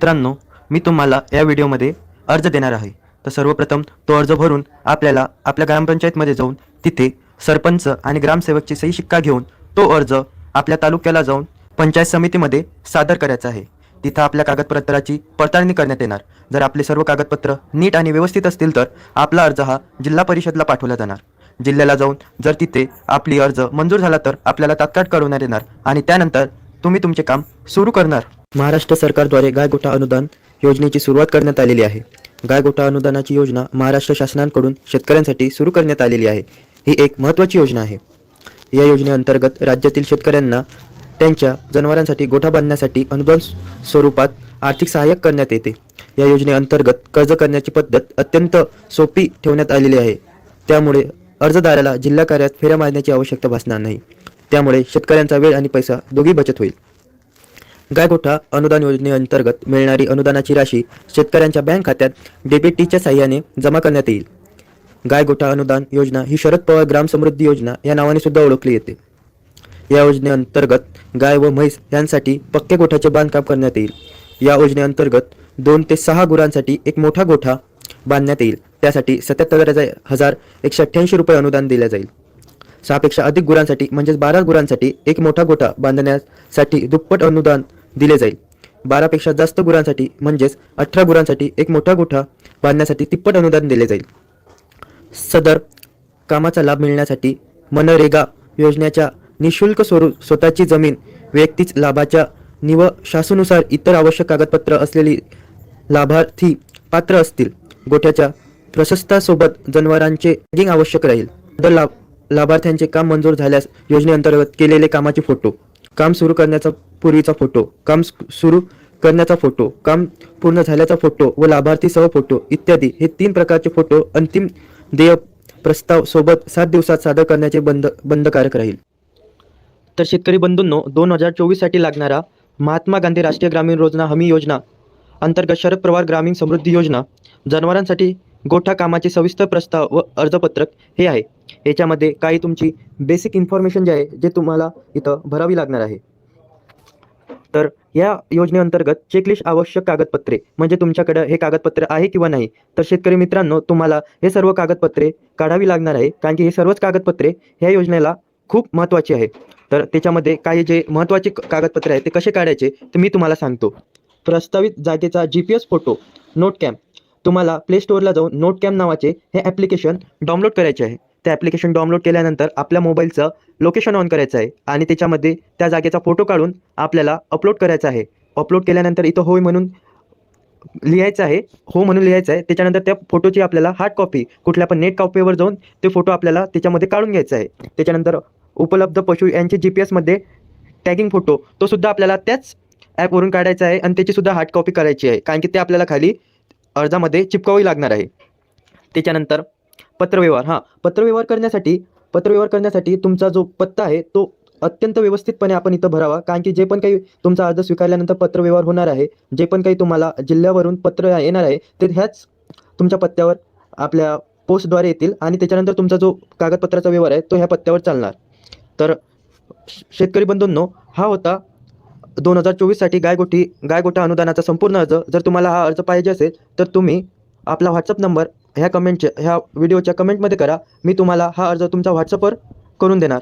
मित्रांनो मी तुम्हाला या व्हिडिओमध्ये अर्ज देणार आहे. तर सर्वप्रथम तो अर्ज भरून आपल्याला आपल्या ग्रामपंचायतमध्ये जाऊन तिथे सरपंच आणि ग्रामसेवकची सही शिक्का घेऊन तो अर्ज आपल्या तालुक्याला जाऊन पंचायत समितीमध्ये सादर करायचा आहे. तिथं आपल्या कागदपत्राची पडताळणी करण्यात येणार. जर आपले सर्व कागदपत्र नीट आणि व्यवस्थित असतील तर आपला अर्ज हा जिल्हा परिषदला पाठवला जाणार. जिल्ह्याला जाऊन जर तिथे आपली अर्ज मंजूर झाला तर आपल्याला तात्काळ कळवण्यात येणार आणि त्यानंतर तुम्ही तुमचे काम सुरू करणार. महाराष्ट्र सरकारद्वारे गायगोठा अनुदान योजनेची सुरुवात करण्यात आलेली आहे. गायगोठा अनुदानाची योजना महाराष्ट्र शासनाकडून शेतकऱ्यांसाठी सुरू करण्यात आलेली आहे. ही एक महत्त्वाची योजना आहे. या योजनेअंतर्गत राज्यातील शेतकऱ्यांना त्यांच्या जनावरांसाठी गोठा बांधण्यासाठी अनुदान स्वरूपात आर्थिक सहाय्य करण्यात येते. या योजनेअंतर्गत कर्ज करण्याची पद्धत अत्यंत सोपी ठेवण्यात आलेली आहे. त्यामुळे अर्जदाराला जिल्हा कार्यात फेऱ्या मारण्याची आवश्यकता भासणार नाही. त्यामुळे शेतकऱ्यांचा वेळ आणि पैसा दोघी बचत होईल. गायगोठा अनुदान योजनेअंतर्गत मिळणारी अनुदानाची राशी शेतकऱ्यांच्या बँक खात्यात डेबिटीच्या साह्याने जमा करण्यात येईल. गायगोठा अनुदान योजना ही शरद पवार ग्राम समृद्धी योजना या नावाने सुद्धा ओळखली येते. या योजनेअंतर्गत गाय व म्हैस यांसाठी पक्के गोठ्याचे बांधकाम करण्यात येईल. या योजनेअंतर्गत दोन ते सहा गुरांसाठी एक मोठा गोठा बांधण्यात येईल. त्यासाठी सत्याहत्तर हजार एकशे अठ्ठ्याऐंशी रुपये अनुदान दिले जाईल. सहापेक्षा अधिक गुरांसाठी म्हणजेच बारा गुरांसाठी एक मोठा गोठा बांधण्यासाठी दुप्पट अनुदान दिले जाईल. बारापेक्षा जास्त गुरांसाठी म्हणजेच अठरा गुरांसाठी एक मोठा गोठा बांधण्यासाठी तिप्पट अनुदान दिले जाईल. सदर कामाचा लाभ मिळण्यासाठी मनरेगा योजनेच्या निशुल्क स्वरूप स्वतःची जमीन व्यक्तीच लाभाच्या निव शासनुसार इतर आवश्यक कागदपत्र असलेली लाभार्थी पात्र असतील. गोठ्याच्या प्रशस्तासोबत जनावरांचे आवश्यक राहील. सदर लाभ लाभार्थ्यांचे काम मंजूर झाल्यास योजनेअंतर्गत केलेले कामाचे फोटो काम सुरू करण्याचा पूर्वीचा फोटो काम सुरू करण्याचा फोटो काम पूर्ण झाल्याचा फोटो व लाभार्थीसह फोटो इत्यादी हे तीन प्रकारचे फोटो अंतिम देय प्रस्ताव सोबत सात दिवसात सादर करण्याचे बंद बंधकारक राहील. तर शेतकरी बंधूंनो दोन हजार चोवीससाठी लागणारा महात्मा गांधी राष्ट्रीय ग्रामीण रोजना हमी योजना अंतर्गत शरद पवार ग्रामीण समृद्धी योजना जनावरांसाठी गोठा कामाचे सविस्तर प्रस्ताव व अर्जपत्रक हे आहे. याच्यामध्ये काही तुमची बेसिक इन्फॉर्मेशन जे आहे जे तुम्हाला इथं भरावी लागणार आहे. तर या योजनेअंतर्गत चेकलिस्ट आवश्यक कागदपत्रे म्हणजे तुमच्याकडे हे कागदपत्र आहे किंवा नाही? तर शेतकरी मित्रांनो तुम्हाला हे सर्व कागदपत्रे काढावी लागणार आहे कारण की हे सर्वच कागदपत्रे ह्या योजनेला खूप महत्त्वाची आहे तर त्याच्यामध्ये काही जे महत्त्वाचे कागदपत्रे आहेत ते कसे काढायचे ते मी तुम्हाला सांगतो. प्रस्तावित जागेचा G P S photo note cam तुम्हाला प्ले स्टोअरला जाऊन नोट कॅम्प नावाचे हे ॲप्लिकेशन डाउनलोड करायचे आहे. ते ॲप्लिकेशन डाउनलोड केल्यानंतर आपल्या मोबाईलचं लोकेशन ऑन करायचं आहे. आणि त्याच्यामध्ये त्या जागेचा फोटो काढून आपल्याला अपलोड करायचा आहे. अपलोड केल्यानंतर इथं होय म्हणून लिहायचं आहे. हो म्हणून लिहायचं आहे. त्याच्यानंतर त्या फोटोची आपल्याला हार्ड कॉपी कुठल्या पण नेट कॉपीवर जाऊन ते फोटो आपल्याला त्याच्यामध्ये काढून घ्यायचा आहे. त्याच्यानंतर उपलब्ध पशु यांचे जी पी एसमध्ये टॅगिंग फोटो तो सुद्धा आपल्याला त्याच ॲपवरून काढायचा आहे आणि त्याची सुद्धा हार्ड कॉपी करायची आहे. कारण की ते आपल्याला खाली अर्जामध्ये चिपकावी लागणार आहे. त्याच्यानंतर पत्रव्यवहार हां. पत्रव्यवहार करण्यासाठी पत्रव्यवहार करण्यासाठी तुमचा जो पत्ता आहे तो अत्यंत व्यवस्थितपणे आपण इथं भरावा. कारण की जे पण काही तुमचा अर्ज स्वीकारल्यानंतर पत्रव्यवहार होणार आहे जे पण काही तुम्हाला जिल्ह्यावरून पत्र येणार आहे ते ह्याच तुमच्या पत्त्यावर आपल्या पोस्टद्वारे येतील आणि त्याच्यानंतर तुमचा जो कागदपत्राचा व्यवहार आहे तो ह्या पत्त्यावर चालणार. तर शेतकरी बंधूंनो हा होता दोन हजार चोवीससाठी गायगोठी गायगोठा अनुदानाचा संपूर्ण अर्ज. जर तुम्हाला हा अर्ज पाहिजे असेल तर तुम्ही आपला व्हॉट्सअप नंबर ह्या कमेंटच्या ह्या व्हिडिओच्या कमेंटमध्ये करा. मी तुम्हाला हा अर्ज तुमच्या व्हॉट्सअपवर करून देणार.